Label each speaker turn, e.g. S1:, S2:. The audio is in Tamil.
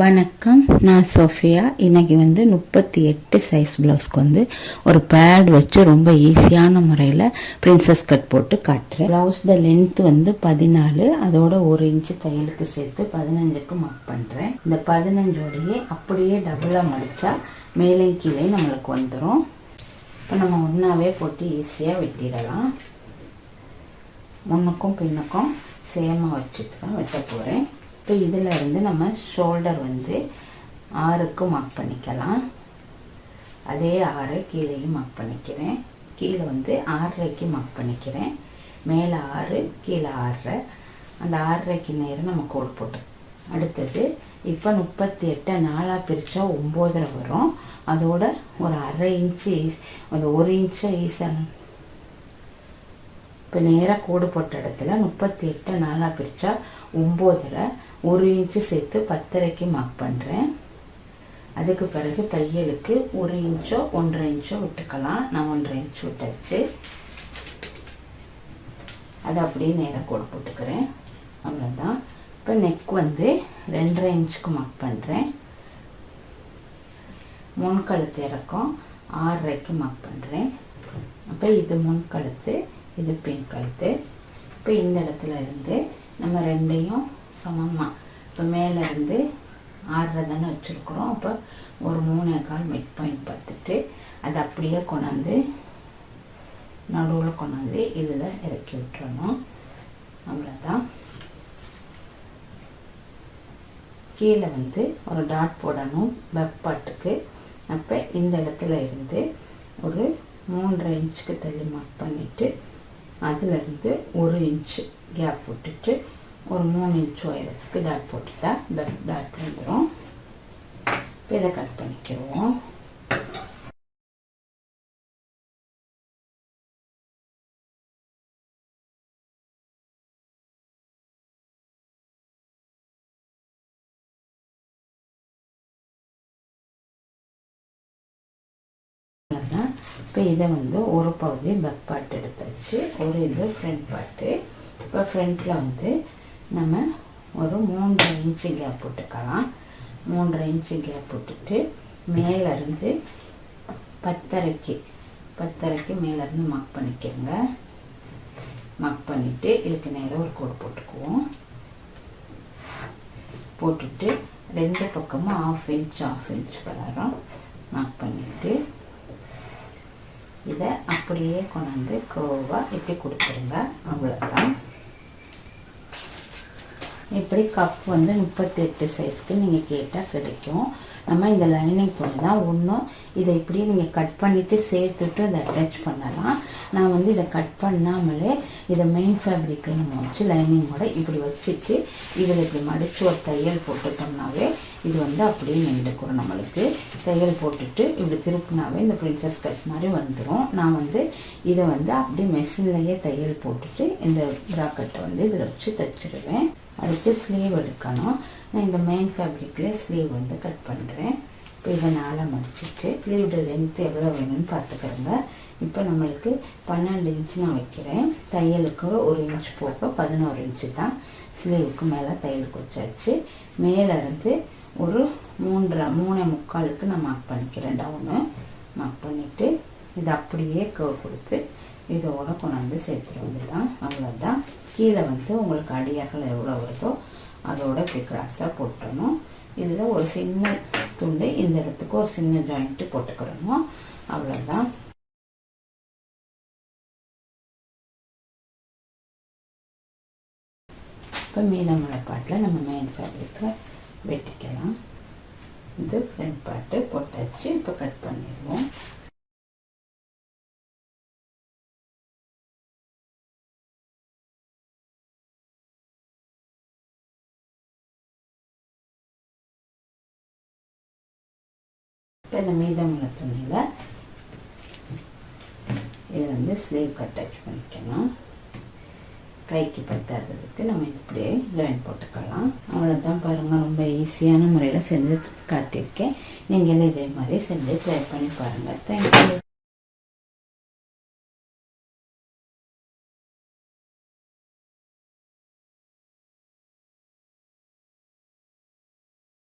S1: வணக்கம் நான் சோஃபியா. இன்னைக்கு வந்து முப்பத்தி எட்டு சைஸ் ப்ளவுஸ்க்கு வந்து ஒரு பேட் வச்சு ரொம்ப ஈஸியான முறையில் பிரின்சஸ் கட் போட்டு காட்டுறேன். ப்ளவுஸ் த லென்த் வந்து பதினாலு அதோட ஒரு இன்ச்சு தையலுக்கு சேர்த்து பதினஞ்சுக்கு மார்க் பண்ணுறேன் இந்த பதினஞ்சோடையே அப்படியே டபுளாக மடித்தா மேலே கீழே நம்மளுக்கு வந்துடும் இப்போ நம்ம ஒன்றாவே போட்டு ஈஸியாக வெட்டிடலாம். முன்னுக்கும் பின்னுக்கும் சேமாக வச்சுட்டு தான் வெட்ட போகிறேன் இப்போ இதில் இருந்து நம்ம ஷோல்டர் வந்து ஆறுக்கு மார்க் பண்ணிக்கலாம். அதே ஆறு கீழேயும் மார்க் பண்ணிக்கிறேன். கீழே வந்து ஆறரைக்கு மார்க் பண்ணிக்கிறேன். மேலே ஆறு கீழே ஆறரை. அந்த ஆறரைக்கு நேரம் நம்ம கோடு போட்டு. அடுத்தது இப்போ முப்பத்தி எட்டை நாலாக பிரித்தா ஒம்போதரை வரும். அதோட ஒரு அரை இன்ச்சு அந்த ஒரு இன்ச்சை ஈசன் இப்போ நேராக கோடு போட்ட இடத்துல முப்பத்தி எட்டை நாலாக பிரித்தா ஒம்போதரை ஒரு இன்ச்சு சேர்த்து பத்தரைக்கு மார்க் பண்ணுறேன் அதுக்கு பிறகு தையலுக்கு ஒரு இன்ச்சோ ஒன்றரை இன்ச்சோ விட்டுக்கலாம். நான் ஒன்றரை இன்ச் விட்டாச்சு. அதை அப்படியே நேராக கோடு போட்டுக்கிறேன். அவ்வளோதான் இப்போ நெக் வந்து ரெண்டரை இன்ச்சுக்கு மார்க் பண்ணுறேன் முன்கழுத்து இறக்கம் ஆறரைக்கு மார்க் பண்ணுறேன் அப்போ இது முன்கழுத்து இது பின் கழுத்து. இப்போ இந்த இடத்துல இருந்து நம்ம ரெண்டையும் சமமாக இப்போ மேலேருந்து ஆறரை தானே வச்சுருக்குறோம். அப்போ ஒரு மூணே கால் மிட் பாயிண்ட் பார்த்துட்டு அதை அப்படியே கொண்டாந்து நடுவில் கொண்டாந்து இதில் இறக்கி விட்டுறணும். அவ்வளோதான் கீழே வந்து ஒரு டாட் போடணும். பேக் பாட்டுக்கு அப்போ இந்த இடத்துல இருந்து ஒரு மூன்றரை இன்ச்சுக்கு தள்ளி மார்க் பண்ணிவிட்டு அதுலேருந்து ஒரு இன்ச்சு கேப் விட்டுட்டு ஒரு மூணு இன்ச் உயரத்துக்கு டாட் போட்டுட்டா பேக் டாட் வந்துடும் இப்போ இதை கட் பண்ணிக்கிடுவோம் இப்போ இதை வந்து ஒரு பகுதி பேக் பார்ட் எடுத்தாச்சு. ஒரு இது ஃப்ரண்ட் பார்ட்டு இப்போ ஃப்ரண்ட்டில் வந்து நம்ம ஒரு மூன்றரை இன்ச்சு கேப் போட்டுக்கலாம். மூன்றரை இன்ச்சு கேப் போட்டுட்டு மேலேருந்து பத்தரைக்கு பத்தரைக்கு மேலேருந்து மக் பண்ணிக்கோங்க. மக் பண்ணிவிட்டு இதுக்கு நேராக ஒரு கோடு போட்டுக்குவோம். போட்டுட்டு ரெண்டு பக்கமும் ஆஃப் இன்ச் ஆஃப் இன்ச் வளரும். மக் பண்ணிவிட்டு இதை அப்படியே கொண்டாந்து கோவாக இப்படி கொடுத்துருங்க. அவ்வளோதான் இப்படி கப் வந்து முப்பத்தெட்டு சைஸ்க்கு நீங்கள் கேட்டால் கிடைக்கும். நம்ம இந்த லைனிங் போட்டு தான் ஒன்றும் இதை இப்படி நீங்கள் கட் பண்ணிவிட்டு சேர்த்துட்டு அதை அட்டாச் பண்ணலாம். நான் வந்து இதை கட் பண்ணாமலே இதை மெயின் ஃபேப்ரிக்கில் நம்ம வச்சு லைனிங்கோட இப்படி வச்சுட்டு இதில் இப்படி மடித்து ஒரு தையல் போட்டுட்டோம்னாவே இது வந்து அப்படியே நின்றுக்கும் நம்மளுக்கு. தையல் போட்டுட்டு இப்படி திருப்பினாவே இந்த பிரின்சஸ் கட் மாதிரி வந்துடும் நான் வந்து இதை வந்து அப்படியே மெஷின்லேயே தையல் போட்டுட்டு இந்த ப்ராக்கெட்டை வந்து இதில் வச்சு தைச்சிருவேன். அடுத்து ஸ்லீவ் எடுக்கணும். நான் இந்த மெயின் ஃபேப்ரிக்கில் ஸ்லீவ் வந்து கட் பண்ணுறேன் இப்போ இதை நாளாக முடிச்சிட்டு ஸ்லீவோட லென்த் எவ்வளோ வேணும்னு பார்த்துக்கிறோங்க இப்போ நம்மளுக்கு பன்னெண்டு இன்ச்சு நான் வைக்கிறேன். தையலுக்கு ஒரு இன்ச் போக பதினோரு இன்ச்சு தான். ஸ்லீவுக்கு மேலே தையலுக்கு வச்சாச்சு. மேலேருந்து ஒரு மூன்றரை மூணே முக்காலுக்கு நான் மார்க் பண்ணிக்கிறேன். டவுனு மார்க் பண்ணிவிட்டு இதை அப்படியே கவ் கொடுத்து இதோட கொண்டாந்து சேர்த்துட்டு வந்துடலாம் அவ்வளோதான் கீழே வந்து உங்களுக்கு அடியாகல் எவ்வளோ வருதோ அதோட இப்படி கிராஸாக போட்டணும் இதில் ஒரு சின்ன துண்டு இந்த இடத்துக்கு ஒரு சின்ன ஜாயிண்ட்டு போட்டுக்கிறணும். அவ்வளோதான் இப்போ மீதமுள்ள பாட்டில் நம்ம மெயின் ஃபேப்ரிக்கை வெட்டிக்கலாம். இது ஃப்ரண்ட் பார்ட்டு போட்டாச்சு. இப்போ கட் பண்ணிடுவோம். இப்போ இந்த மீதமுள்ள துணியில் இதை வந்து ஸ்லீவ் அட்டாச் பண்ணிக்கணும் கைக்கு பத்தாததுக்கு நம்ம இப்படியே ஜாயின் போட்டுக்கலாம். அவ்வளோதான் பாருங்கள் ரொம்ப ஈஸியான முறையில் செஞ்சு காட்டியிருக்கேன். நீங்களும் இதே மாதிரி செஞ்சு ட்ரை பண்ணி பாருங்கள் தேங்க்யூ